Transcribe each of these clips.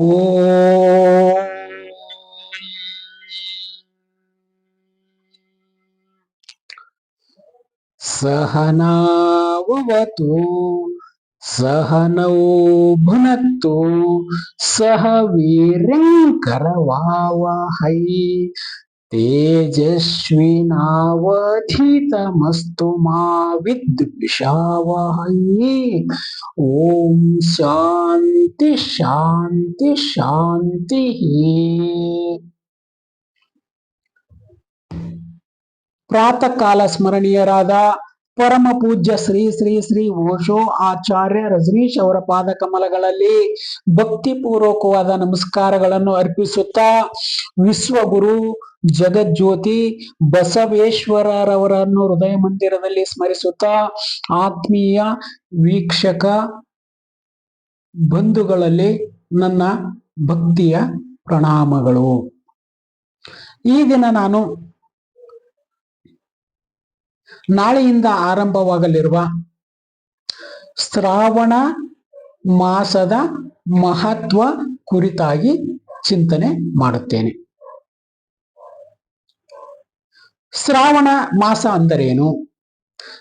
ॐ सहनावतु सहनौ भुनक्तु सह वीर्यङ्करवावहै तेजस्विनावधीतमस्तु मा विद्विषावहै ॐ शान्ति शान्ति शान्तिः ಪ್ರಾತಃ ಕಾಲ ಸ್ಮರಣೀಯರಾದ ಪರಮ ಪೂಜ್ಯ ಶ್ರೀ ಶ್ರೀ ಶ್ರೀ ಓಶೋ ಆಚಾರ್ಯ ರಜನೀಶ್ ಅವರ ಪಾದ ಕಮಲಗಳಲ್ಲಿ ನಮಸ್ಕಾರಗಳನ್ನು ಅರ್ಪಿಸುತ್ತಾ ವಿಶ್ವಗುರು ಜಗಜ್ಯೋತಿ ಬಸವೇಶ್ವರರವರನ್ನು ಹೃದಯ ಮಂದಿರದಲ್ಲಿ ಸ್ಮರಿಸುತ್ತಾ ಆತ್ಮೀಯ ವೀಕ್ಷಕ ಬಂಧುಗಳಲ್ಲಿ ನನ್ನ ಭಕ್ತಿಯ ಪ್ರಣಾಮಗಳು. ಈ ದಿನ ನಾನು ನಾಳೆಯಿಂದ ಆರಂಭವಾಗಲಿರುವ ಶ್ರಾವಣ ಮಾಸದ ಮಹತ್ವ ಕುರಿತಾಗಿ ಚಿಂತನೆ ಮಾಡುತ್ತೇನೆ. ಶ್ರಾವಣ ಮಾಸ ಅಂದರೇನು?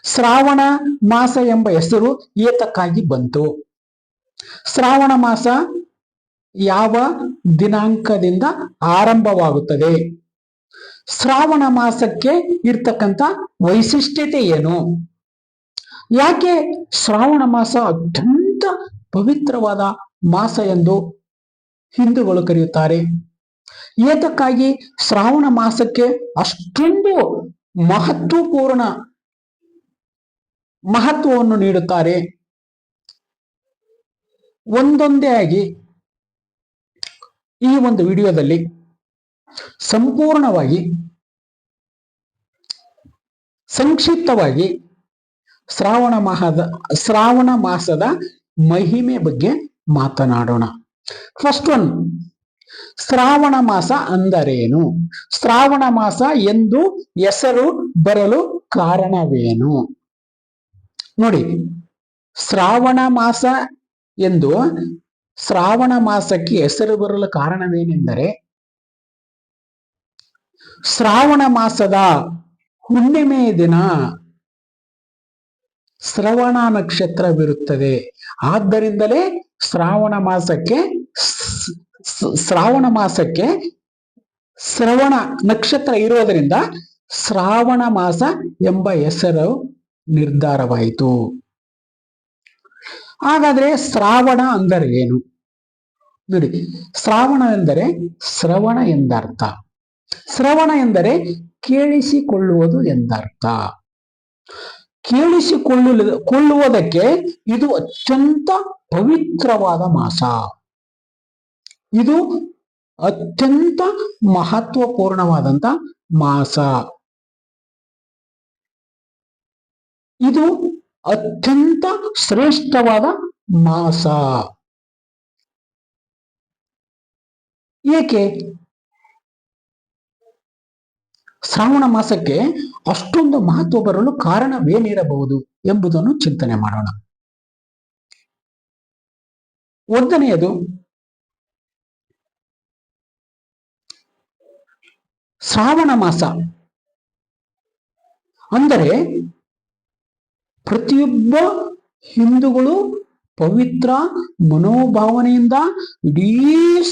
ಶ್ರಾವಣ ಮಾಸ ಎಂಬ ಹೆಸರು ಏತಕ್ಕಾಗಿ ಬಂತು? ಶ್ರಾವಣ ಮಾಸ ಯಾವ ದಿನಾಂಕದಿಂದ ಆರಂಭವಾಗುತ್ತದೆ? ಶ್ರಾವಣ ಮಾಸಕ್ಕೆ ಇರ್ತಕ್ಕಂಥ ವೈಶಿಷ್ಟ್ಯತೆ ಏನು? ಯಾಕೆ ಶ್ರಾವಣ ಮಾಸ ಅತ್ಯಂತ ಪವಿತ್ರವಾದ ಮಾಸ ಎಂದು ಹಿಂದೂಗಳು ಕರೆಯುತ್ತಾರೆ? ಏತಕ್ಕಾಗಿ ಶ್ರಾವಣ ಮಾಸಕ್ಕೆ ಅಷ್ಟೊಂದು ಮಹತ್ವಪೂರ್ಣ ಮಹತ್ವವನ್ನು ನೀಡುತ್ತಾರೆ? ಒಂದೊಂದೇ ಆಗಿ ಈ ಒಂದು ವಿಡಿಯೋದಲ್ಲಿ ಸಂಪೂರ್ಣವಾಗಿ, ಸಂಕ್ಷಿಪ್ತವಾಗಿ ಶ್ರಾವಣ ಮಾಹದ, ಶ್ರಾವಣ ಮಾಸದ ಮಹಿಮೆ ಬಗ್ಗೆ ಮಾತನಾಡೋಣ. ಫಸ್ಟ್ ಒನ್ ಶ್ರಾವಣ ಮಾಸ ಅಂದರೇನು? ಶ್ರಾವಣ ಮಾಸ ಎಂದು ಹೆಸರು ಬರಲು ಕಾರಣವೇನು? ನೋಡಿ, ಶ್ರಾವಣ ಮಾಸ ಎಂದು ಶ್ರಾವಣ ಮಾಸಕ್ಕೆ ಹೆಸರು ಬರಲು ಕಾರಣವೇನೆಂದರೆ ಶ್ರಾವಣ ಮಾಸದ ಹುಣ್ಣಿಮೆ ದಿನ ಶ್ರವಣ ನಕ್ಷತ್ರವಿರುತ್ತದೆ. ಆದ್ದರಿಂದಲೇ ಶ್ರಾವಣ ಮಾಸಕ್ಕೆ ಶ್ರಾವಣ ಮಾಸಕ್ಕೆ ಶ್ರವಣ ನಕ್ಷತ್ರ ಇರೋದರಿಂದ ಶ್ರಾವಣ ಮಾಸ ಎಂಬ ಹೆಸರು ನಿರ್ಧಾರವಾಯಿತು. ಹಾಗಾದ್ರೆ ಶ್ರಾವಣ ಅಂದರೆ ಏನು? ನೋಡಿ, ಶ್ರಾವಣ ಎಂದರೆ ಶ್ರವಣ ಎಂದರ್ಥ. ಶ್ರವಣ ಎಂದರೆ ಕೇಳಿಸಿಕೊಳ್ಳುವುದು ಎಂದರ್ಥ. ಕೇಳಿಸಿಕೊಳ್ಳು ಕೊಳ್ಳುವುದಕ್ಕೆ ಇದು ಅತ್ಯಂತ ಪವಿತ್ರವಾದ ಮಾಸ. ಇದು ಅತ್ಯಂತ ಮಹತ್ವಪೂರ್ಣವಾದಂತ ಮಾಸ. ಇದು ಅತ್ಯಂತ ಶ್ರೇಷ್ಠವಾದ ಮಾಸ. ಏಕೆ? ಶ್ರಾವಣ ಮಾಸಕ್ಕೆ ಅಷ್ಟೊಂದು ಮಹತ್ವ ಬರಲು ಕಾರಣವೇನಿರಬಹುದು ಎಂಬುದನ್ನು ಚಿಂತನೆ ಮಾಡೋಣ. ಒಂದನೆಯದು, ಶ್ರಾವಣ ಮಾಸ. ಅಂದರೆ ಪ್ರತಿಯೊಬ್ಬ ಹಿಂದೂಗಳು ಪವಿತ್ರ ಮನೋಭಾವನೆಯಿಂದ ಇಡೀ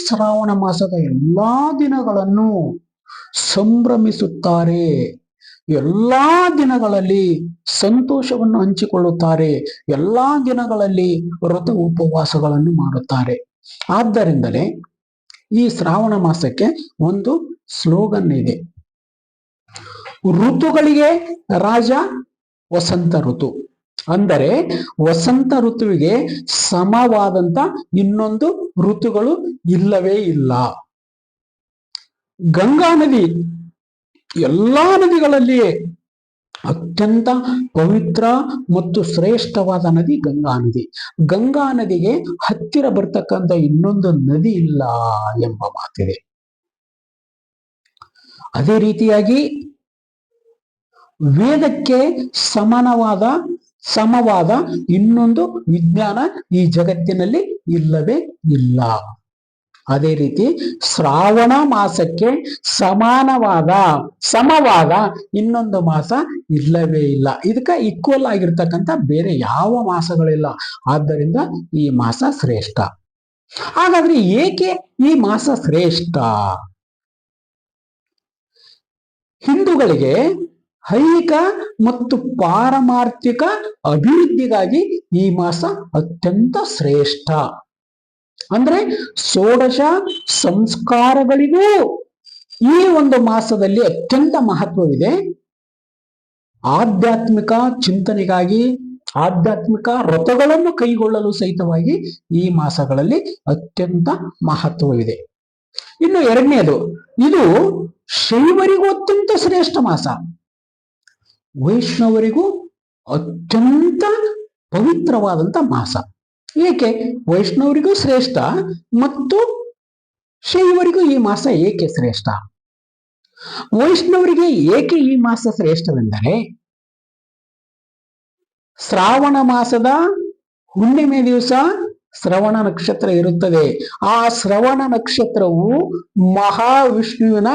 ಶ್ರಾವಣ ಮಾಸದ ಎಲ್ಲಾ ದಿನಗಳನ್ನು ಸಂಭ್ರಮಿಸುತ್ತಾರೆ. ಎಲ್ಲಾ ದಿನಗಳಲ್ಲಿ ಸಂತೋಷವನ್ನು ಹಂಚಿಕೊಳ್ಳುತ್ತಾರೆ. ಎಲ್ಲಾ ದಿನಗಳಲ್ಲಿ ವ್ರತ ಉಪವಾಸಗಳನ್ನು ಮಾಡುತ್ತಾರೆ. ಆದ್ದರಿಂದಲೇ ಈ ಶ್ರಾವಣ ಮಾಸಕ್ಕೆ ಒಂದು ಸ್ಲೋಗನ್ ಇದೆ. ಋತುಗಳಿಗೆ ರಾಜ ವಸಂತ ಋತು. ಅಂದರೆ ವಸಂತ ಋತುವಿಗೆ ಸಮವಾದಂತ ಇನ್ನೊಂದು ಋತುಗಳು ಇಲ್ಲವೇ ಇಲ್ಲ. ಗಂಗಾ ನದಿ ಎಲ್ಲಾ ನದಿಗಳಲ್ಲಿಯೇ ಅತ್ಯಂತ ಪವಿತ್ರ ಮತ್ತು ಶ್ರೇಷ್ಠವಾದ ನದಿ ಗಂಗಾ ನದಿ. ಗಂಗಾ ನದಿಗೆ ಹತ್ತಿರ ಬರ್ತಕ್ಕಂಥ ಇನ್ನೊಂದು ನದಿ ಇಲ್ಲ ಎಂಬ ಮಾತಿದೆ. ಅದೇ ರೀತಿಯಾಗಿ ವೇದಕ್ಕೆ ಸಮಾನವಾದ, ಸಮವಾದ ಇನ್ನೊಂದು ವಿಜ್ಞಾನ ಈ ಜಗತ್ತಿನಲ್ಲಿ ಇಲ್ಲವೇ ಇಲ್ಲ. ಅದೇ ರೀತಿ ಶ್ರಾವಣ ಮಾಸಕ್ಕೆ ಸಮಾನವಾದ, ಸಮವಾದ ಇನ್ನೊಂದು ಮಾಸ ಇಲ್ಲವೇ ಇಲ್ಲ. ಇದಕ್ಕೆ ಈಕ್ವಲ್ ಆಗಿರ್ತಕ್ಕಂಥ ಬೇರೆ ಯಾವ ಮಾಸಗಳಿಲ್ಲ. ಆದ್ದರಿಂದ ಈ ಮಾಸ ಶ್ರೇಷ್ಠ. ಹಾಗಾದ್ರೆ ಏಕೆ ಈ ಮಾಸ ಶ್ರೇಷ್ಠ? ಹಿಂದೂಗಳಿಗೆ ಹೈಕ ಮತ್ತು ಪಾರಮಾರ್ಥಿಕ ಅಭಿವೃದ್ಧಿಗಾಗಿ ಈ ಮಾಸ ಅತ್ಯಂತ ಶ್ರೇಷ್ಠ. ಅಂದ್ರೆ ಷೋಡಶ ಸಂಸ್ಕಾರಗಳಿಗೂ ಈ ಒಂದು ಮಾಸದಲ್ಲಿ ಅತ್ಯಂತ ಮಹತ್ವವಿದೆ. ಆಧ್ಯಾತ್ಮಿಕ ಚಿಂತನೆಗಾಗಿ, ಆಧ್ಯಾತ್ಮಿಕ ವ್ರತಗಳನ್ನು ಕೈಗೊಳ್ಳಲು ಸಹಿತವಾಗಿ ಈ ಮಾಸಗಳಲ್ಲಿ ಅತ್ಯಂತ ಮಹತ್ವವಿದೆ. ಇನ್ನು ಎರಡನೇದು, ಇದು ಶೈವರಿಗೂ ಅತ್ಯಂತ ಶ್ರೇಷ್ಠ ಮಾಸ. ವೈಷ್ಣವರಿಗೂ ಅತ್ಯಂತ ಪವಿತ್ರವಾದಂತ ಮಾಸ. ಏಕೆ? ವೈಷ್ಣವರಿಗೂ ಶ್ರೇಷ್ಠ ಮತ್ತು ಶೈವರಿಗೂ ಈ ಮಾಸ ಏಕೆ ಶ್ರೇಷ್ಠ? ವೈಷ್ಣವರಿಗೆ ಏಕೆ ಈ ಮಾಸ ಶ್ರೇಷ್ಠವೆಂದರೆ, ಶ್ರಾವಣ ಮಾಸದ ಹುಣ್ಣಿಮೆ ದಿವಸ ಶ್ರವಣ ನಕ್ಷತ್ರ ಇರುತ್ತದೆ. ಆ ಶ್ರವಣ ನಕ್ಷತ್ರವು ಮಹಾವಿಷ್ಣುವಿನ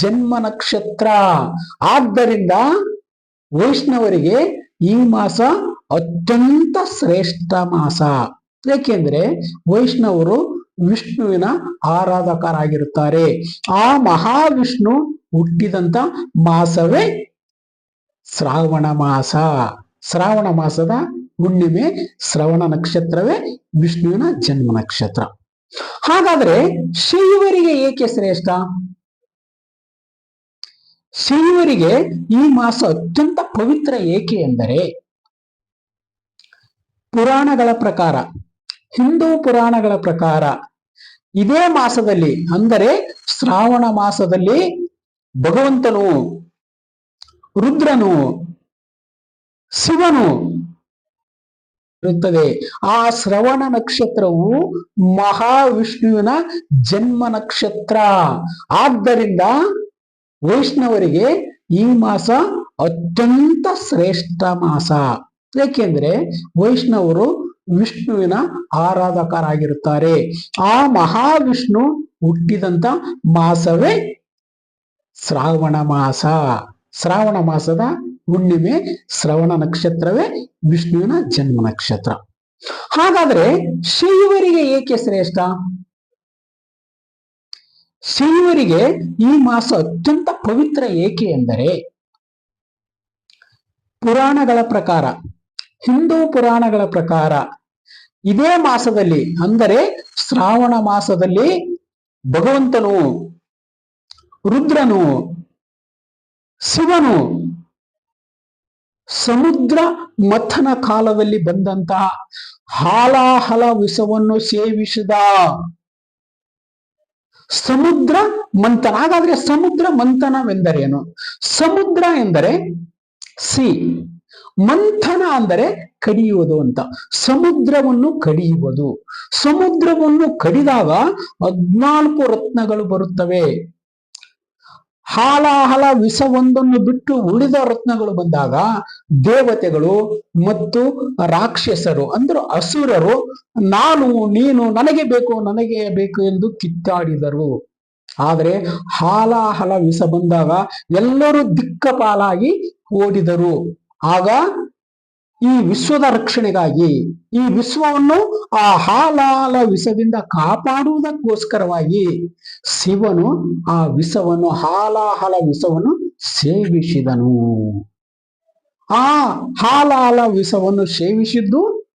ಜನ್ಮ ನಕ್ಷತ್ರ. ಆದ್ದರಿಂದ ವೈಷ್ಣವರಿಗೆ ಈ ಮಾಸ ಅತ್ಯಂತ ಶ್ರೇಷ್ಠ ಮಾಸ. ಏಕೆಂದ್ರೆ ವೈಷ್ಣವರು ವಿಷ್ಣುವಿನ ಆರಾಧಕರಾಗಿರುತ್ತಾರೆ. ಆ ಮಹಾವಿಷ್ಣು ಹುಟ್ಟಿದಂತ ಮಾಸವೇ ಶ್ರಾವಣ ಮಾಸ. ಶ್ರಾವಣ ಮಾಸದ ಹುಣ್ಣಿಮೆ, ಶ್ರವಣ ನಕ್ಷತ್ರವೇ ವಿಷ್ಣುವಿನ ಜನ್ಮ ನಕ್ಷತ್ರ. ಹಾಗಾದ್ರೆ ಶೈವರಿಗೆ ಏಕೆ ಶ್ರೇಷ್ಠ? ಶೈವರಿಗೆ ಈ ಮಾಸ ಅತ್ಯಂತ ಪವಿತ್ರ ಏಕೆ ಎಂದರೆ ಪುರಾಣಗಳ ಪ್ರಕಾರ, ಹಿಂದೂ ಪುರಾಣಗಳ ಪ್ರಕಾರ ಇದೇ ಮಾಸದಲ್ಲಿ, ಅಂದರೆ ಶ್ರಾವಣ ಮಾಸದಲ್ಲಿ ಭಗವಂತನು, ರುದ್ರನು, ಶಿವನು ಇರುತ್ತದೆ. ಆ ಶ್ರವಣ ನಕ್ಷತ್ರವು ಮಹಾವಿಷ್ಣುವಿನ ಜನ್ಮ ನಕ್ಷತ್ರ. ಆದ್ದರಿಂದ ವೈಷ್ಣವರಿಗೆ ಈ ಮಾಸ ಅತ್ಯಂತ ಶ್ರೇಷ್ಠ ಮಾಸ. ಏಕೆಂದ್ರೆ ವೈಷ್ಣವರು ವಿಷ್ಣುವಿನ ಆರಾಧಕರಾಗಿರುತ್ತಾರೆ. ಆ ಮಹಾವಿಷ್ಣು ಹುಟ್ಟಿದಂತ ಮಾಸವೇ ಶ್ರಾವಣ ಮಾಸ. ಶ್ರಾವಣ ಮಾಸದ ಹುಣ್ಣಿಮೆ, ಶ್ರವಣ ನಕ್ಷತ್ರವೇ ವಿಷ್ಣುವಿನ ಜನ್ಮ ನಕ್ಷತ್ರ. ಹಾಗಾದ್ರೆ ಶೈವರಿಗೆ ಏಕೆ ಶ್ರೇಷ್ಠ? ಶೈವರಿಗೆ ಈ ಮಾಸ ಅತ್ಯಂತ ಪವಿತ್ರ ಏಕೆ ಎಂದರೆ ಪುರಾಣಗಳ ಪ್ರಕಾರ, ಹಿಂದೂ ಪುರಾಣಗಳ ಪ್ರಕಾರ ಇದೇ ಮಾಸದಲ್ಲಿ, ಅಂದರೆ ಶ್ರಾವಣ ಮಾಸದಲ್ಲಿ ಭಗವಂತನು, ರುದ್ರನು, ಶಿವನು ಸಮುದ್ರ ಮಥನ ಕಾಲದಲ್ಲಿ ಬಂದಂತಹ ಹಾಲಾಹಲ ವಿಷವನ್ನು ಸೇವಿಸಿದ ಸಮುದ್ರ ಮಂಥನ ಹಾಗಾದ್ರೆ ಸಮುದ್ರ ಮಂಥನವೆಂದರೇನು? ಸಮುದ್ರ ಎಂದರೆ ಸಿ, ಮಂಥನ ಅಂದರೆ ಕಡಿಯುವುದು ಅಂತ. ಸಮುದ್ರವನ್ನು ಕಡಿಯುವುದು. ಸಮುದ್ರವನ್ನು ಕಡಿದಾಗ ಹದ್ನಾಲ್ಕು ರತ್ನಗಳು ಬರುತ್ತವೆ. ಹಾಲಾಹಲ ವಿಷವೊಂದನ್ನು ಬಿಟ್ಟು ಉಳಿದ ರತ್ನಗಳು ಬಂದಾಗ ದೇವತೆಗಳು ಮತ್ತು ರಾಕ್ಷಸರು, ಅಂದ್ರೆ ಅಸುರರು, ನಾನು, ನೀನು, ನನಗೆ ಬೇಕು ನನಗೆ ಬೇಕು ಎಂದು ಕಿತ್ತಾಡಿದರು. ಆದರೆ ಹಾಲಾಹಲ ವಿಷ ಬಂದಾಗ ಎಲ್ಲರೂ ದಿಕ್ಕಪಾಲಾಗಿ ಓಡಿದರು. ಆಗ ಈ ವಿಶ್ವದ ರಕ್ಷಣೆಗಾಗಿ, ಈ ವಿಶ್ವವನ್ನು ಆ ಹಾಲಾಲ ವಿಷದಿಂದ ಕಾಪಾಡುವುದಕ್ಕೋಸ್ಕರವಾಗಿ ಶಿವನು ಆ ವಿಷವನ್ನು ಹಾಲಾಹಲ ವಿಷವನ್ನು ಸೇವಿಸಿದನು. ಆ ಹಾಲಾಲ ವಿಷವನ್ನು ಸೇವಿಸಿದ್ದು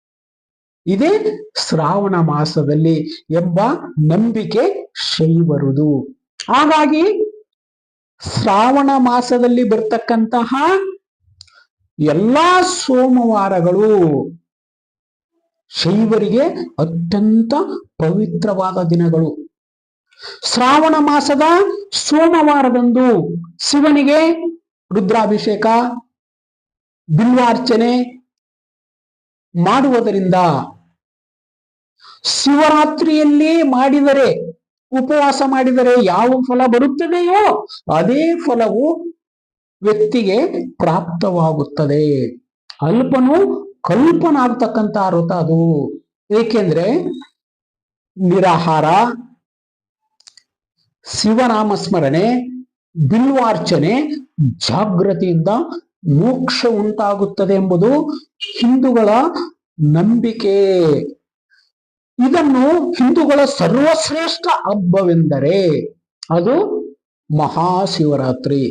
ಇದೇ ಶ್ರಾವಣ ಮಾಸದಲ್ಲಿ ಎಂಬ ನಂಬಿಕೆ ಶೈವರುದು. ಹಾಗಾಗಿ ಶ್ರಾವಣ ಮಾಸದಲ್ಲಿ ಬರ್ತಕ್ಕಂತಹ ಎಲ್ಲಾ ಸೋಮವಾರಗಳು ಶೈವರಿಗೆ ಅತ್ಯಂತ ಪವಿತ್ರವಾದ ದಿನಗಳು. ಶ್ರಾವಣ ಮಾಸದ ಸೋಮವಾರದಂದು ಶಿವನಿಗೆ ರುದ್ರಾಭಿಷೇಕ, ಬಿಲ್ವಾರ್ಚನೆ ಮಾಡುವುದರಿಂದ ಶಿವರಾತ್ರಿಯಲ್ಲಿ ಮಾಡಿದರೆ, ಉಪವಾಸ ಮಾಡಿದರೆ ಯಾವ ಫಲ ಬರುತ್ತದೆಯೋ ಅದೇ ಫಲವು ವ್ಯಕ್ತಿಗೆ ಪ್ರಾಪ್ತವಾಗುತ್ತದೆ. ಅಲ್ಪನು ಕಲ್ಪನಾಗ್ತಕ್ಕಂತ ವ್ರತ ಅದು. ಏಕೆಂದ್ರೆ ನಿರಾಹಾರ ಶಿವನಾಮ ಸ್ಮರಣೆ ಬಿಲ್ವಾರ್ಚನೆ ಜಾಗೃತಿಯಿಂದ ಮೋಕ್ಷ ಉಂಟಾಗುತ್ತದೆ ಎಂಬುದು ಹಿಂದೂಗಳ ನಂಬಿಕೆ. ಇದನ್ನು ಹಿಂದೂಗಳ ಸರ್ವಶ್ರೇಷ್ಠ ಹಬ್ಬವೆಂದರೆ ಅದು ಮಹಾಶಿವರಾತ್ರಿ.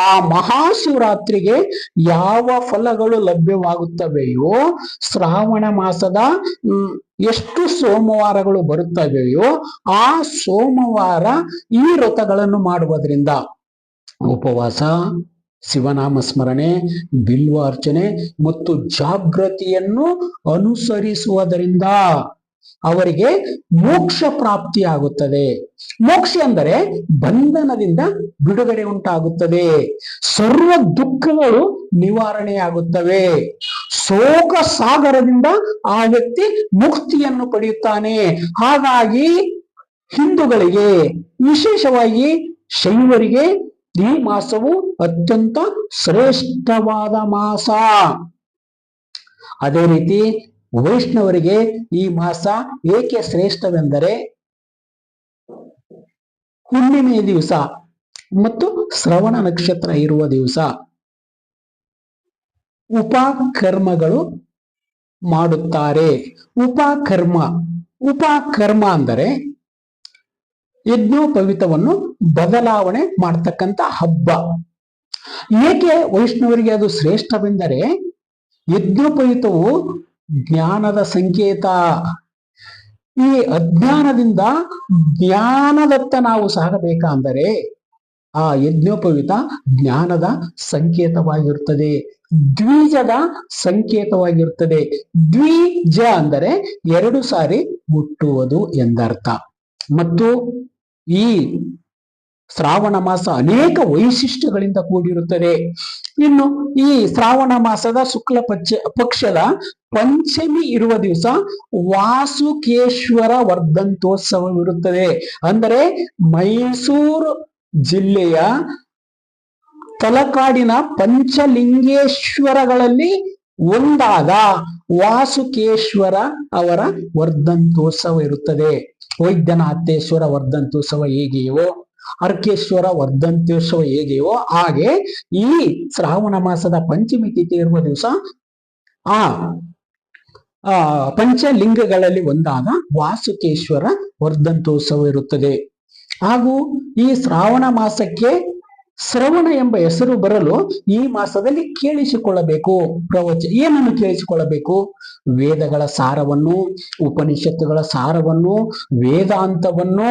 ಆ ಮಹಾಶಿವರಾತ್ರಿಗೆ ಯಾವ ಫಲಗಳು ಲಭ್ಯವಾಗುತ್ತವೆಯೋ, ಶ್ರಾವಣ ಮಾಸದ ಎಷ್ಟು ಸೋಮವಾರಗಳು ಬರುತ್ತವೆಯೋ, ಆ ಸೋಮವಾರ ಈ ವ್ರತಗಳನ್ನು ಮಾಡುವುದರಿಂದ ಉಪವಾಸ, ಶಿವನಾಮ ಸ್ಮರಣೆ ಬಿಲ್ವಾರ್ಚನೆ ಮತ್ತು ಜಾಗೃತಿಯನ್ನು ಅನುಸರಿಸುವುದರಿಂದ ಅವರಿಗೆ ಮೋಕ್ಷ ಪ್ರಾಪ್ತಿಯಾಗುತ್ತದೆ. ಮೋಕ್ಷ ಅಂದರೆ ಬಂಧನದಿಂದ ಬಿಡುಗಡೆ ಉಂಟಾಗುತ್ತದೆ. ಸರ್ವ ದುಃಖಗಳು ನಿವಾರಣೆಯಾಗುತ್ತವೆ. ಶೋಕ ಸಾಗರದಿಂದ ಆ ವ್ಯಕ್ತಿ ಮುಕ್ತಿಯನ್ನು ಪಡೆಯುತ್ತಾನೆ. ಹಾಗಾಗಿ ಹಿಂದೂಗಳಿಗೆ, ವಿಶೇಷವಾಗಿ ಶೈವರಿಗೆ ಈ ಮಾಸವು ಅತ್ಯಂತ ಶ್ರೇಷ್ಠವಾದ ಮಾಸ. ಅದೇ ರೀತಿ ವೈಷ್ಣವರಿಗೆ ಈ ಮಾಸ ಏಕೆ ಶ್ರೇಷ್ಠವೆಂದರೆ ಹುಣ್ಣಿಮೆಯ ದಿವಸ ಮತ್ತು ಶ್ರವಣ ನಕ್ಷತ್ರ ಇರುವ ದಿವಸ. ಉಪಕರ್ಮಗಳು ಮಾಡುತ್ತಾರೆ. ಉಪಕರ್ಮ ಉಪಕರ್ಮ ಅಂದರೆ ಯಜ್ಞೋಪವಿತವನ್ನು ಬದಲಾವಣೆ ಮಾಡ್ತಕ್ಕಂಥ ಹಬ್ಬ. ಏಕೆ ವೈಷ್ಣವರಿಗೆ ಅದು ಶ್ರೇಷ್ಠವೆಂದರೆ ಯಜ್ಞೋಪಯುತವು ಜ್ಞಾನದ ಸಂಕೇತ. ಈ ಅಜ್ಞಾನದಿಂದ ಜ್ಞಾನದತ್ತ ನಾವು ಸಾಗಬೇಕಂದರೆ ಆ ಯಜ್ಞೋಪವಿತ ಜ್ಞಾನದ ಸಂಕೇತವಾಗಿರುತ್ತದೆ. ದ್ವಿಜದ ಸಂಕೇತವಾಗಿರುತ್ತದೆ. ದ್ವಿಜ ಅಂದರೆ ಎರಡು ಸಾರಿ ಮುಟ್ಟುವುದು ಎಂದರ್ಥ. ಮತ್ತು ಈ ಶ್ರಾವಣ ಮಾಸ ಅನೇಕ ವೈಶಿಷ್ಟ್ಯಗಳಿಂದ ಕೂಡಿರುತ್ತದೆ. ಇನ್ನು ಈ ಶ್ರಾವಣ ಮಾಸದ ಶುಕ್ಲ ಪಕ್ಷ, ಪಕ್ಷದ ಪಂಚಮಿ ಇರುವ ದಿವಸ ವಾಸುಕೇಶ್ವರ ವರ್ಧಂತೋತ್ಸವವಿರುತ್ತದೆ ಅಂದರೆ ಮೈಸೂರು ಜಿಲ್ಲೆಯ ತಲಕಾಡಿನ ಪಂಚಲಿಂಗೇಶ್ವರಗಳಲ್ಲಿ ಒಂದಾದ ವಾಸುಕೇಶ್ವರ ಅವರ ವರ್ಧಂತೋತ್ಸವ ಇರುತ್ತದೆ. ವೈದ್ಯನಾಥೇಶ್ವರ ವರ್ಧಂತೋತ್ಸವ ಹೇಗೆಯೋ? ಅರ್ಕೇಶ್ವರ ವರ್ಧಂತೇಶ್ವರ ಹೇಗೆಯೋ ಹಾಗೆ ಈ ಶ್ರಾವಣ ಮಾಸದ ಪಂಚಮಿ ತಿಥಿ ಇರುವ ದಿವಸ ಆ ಪಂಚಲಿಂಗಗಳಲ್ಲಿ ಒಂದಾದ ವಾಸುಕೇಶ್ವರ ವರ್ಧಂತೋತ್ಸವ ಇರುತ್ತದೆ. ಹಾಗೂ ಈ ಶ್ರಾವಣ ಮಾಸಕ್ಕೆ ಶ್ರವಣ ಎಂಬ ಹೆಸರು ಬರಲು ಈ ಮಾಸದಲ್ಲಿ ಕೇಳಿಸಿಕೊಳ್ಳಬೇಕು. ಪ್ರವಚ, ಏನನ್ನು ಕೇಳಿಸಿಕೊಳ್ಳಬೇಕು? ವೇದಗಳ ಸಾರವನ್ನು, ಉಪನಿಷತ್ತುಗಳ ಸಾರವನ್ನು, ವೇದಾಂತವನ್ನು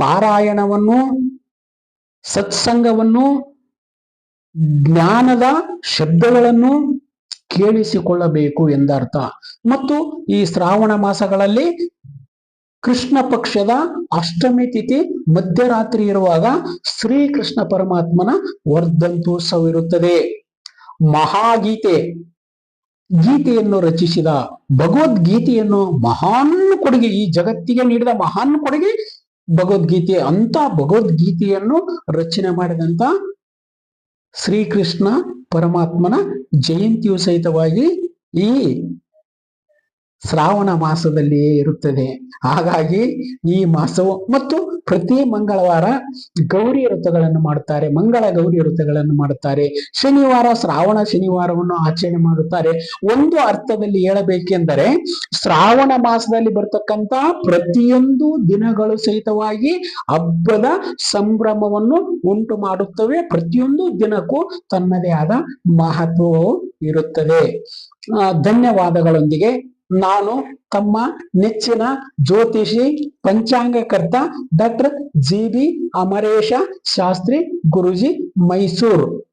ಪಾರಾಯಣವನ್ನು, ಸತ್ಸಂಗವನ್ನು, ಜ್ಞಾನದ ಶಬ್ದಗಳನ್ನು ಕೇಳಿಸಿಕೊಳ್ಳಬೇಕು ಎಂದರ್ಥ. ಮತ್ತು ಈ ಶ್ರಾವಣ ಮಾಸಗಳಲ್ಲಿ ಕೃಷ್ಣ ಪಕ್ಷದ ಅಷ್ಟಮಿ ತಿಥಿ ಮಧ್ಯರಾತ್ರಿ ಇರುವಾಗ ಶ್ರೀಕೃಷ್ಣ ಪರಮಾತ್ಮನ ವರ್ಧಂತೋತ್ಸವವಿರುತ್ತದೆ ಮಹಾಗೀತೆ, ಗೀತೆಯನ್ನು ರಚಿಸಿದ ಭಗವದ್ಗೀತೆಯನ್ನು ಮಹಾನ್ ಕೊಡುಗೆ, ಈ ಜಗತ್ತಿಗೆ ನೀಡಿದ ಮಹಾನ್ ಕೊಡುಗೆ ಭಗವದ್ಗೀತೆ, ಅಂತ ಭಗವದ್ಗೀತೆಯನ್ನು ರಚನೆ ಮಾಡಿದಂತ ಶ್ರೀಕೃಷ್ಣ ಪರಮಾತ್ಮನ ಜಯಂತಿಯು ಸಹಿತವಾಗಿ ಈ ಶ್ರಾವಣ ಮಾಸದಲ್ಲಿಯೇ ಇರುತ್ತದೆ. ಹಾಗಾಗಿ ಈ ಮಾಸವು ಮತ್ತು ಪ್ರತಿ ಮಂಗಳವಾರ ಗೌರಿ ವೃತ್ತಗಳನ್ನು ಮಾಡುತ್ತಾರೆ ಮಂಗಳ ಗೌರಿ ವೃತ್ತಗಳನ್ನು ಮಾಡುತ್ತಾರೆ ಶನಿವಾರ ಶ್ರಾವಣ ಶನಿವಾರವನ್ನು ಆಚರಣೆ ಮಾಡುತ್ತಾರೆ. ಒಂದು ಅರ್ಥದಲ್ಲಿ ಹೇಳಬೇಕೆಂದರೆ, ಶ್ರಾವಣ ಮಾಸದಲ್ಲಿ ಬರ್ತಕ್ಕಂತ ಪ್ರತಿಯೊಂದು ದಿನಗಳು ಸಹಿತವಾಗಿ ಹಬ್ಬದ ಸಂಭ್ರಮವನ್ನು ಉಂಟು ಮಾಡುತ್ತವೆ. ಪ್ರತಿಯೊಂದು ದಿನಕ್ಕೂ ತನ್ನದೇ ಆದ ಮಹತ್ವವು ಇರುತ್ತದೆ. ಧನ್ಯವಾದಗಳೊಂದಿಗೆ ನಾನು ತಮ್ಮ ನೆಚ್ಚಿನ ಜ್ಯೋತಿಷಿ ಪಂಚಾಂಗಕರ್ತ doctor G B Amaresha Shastri Guruji Mysuru.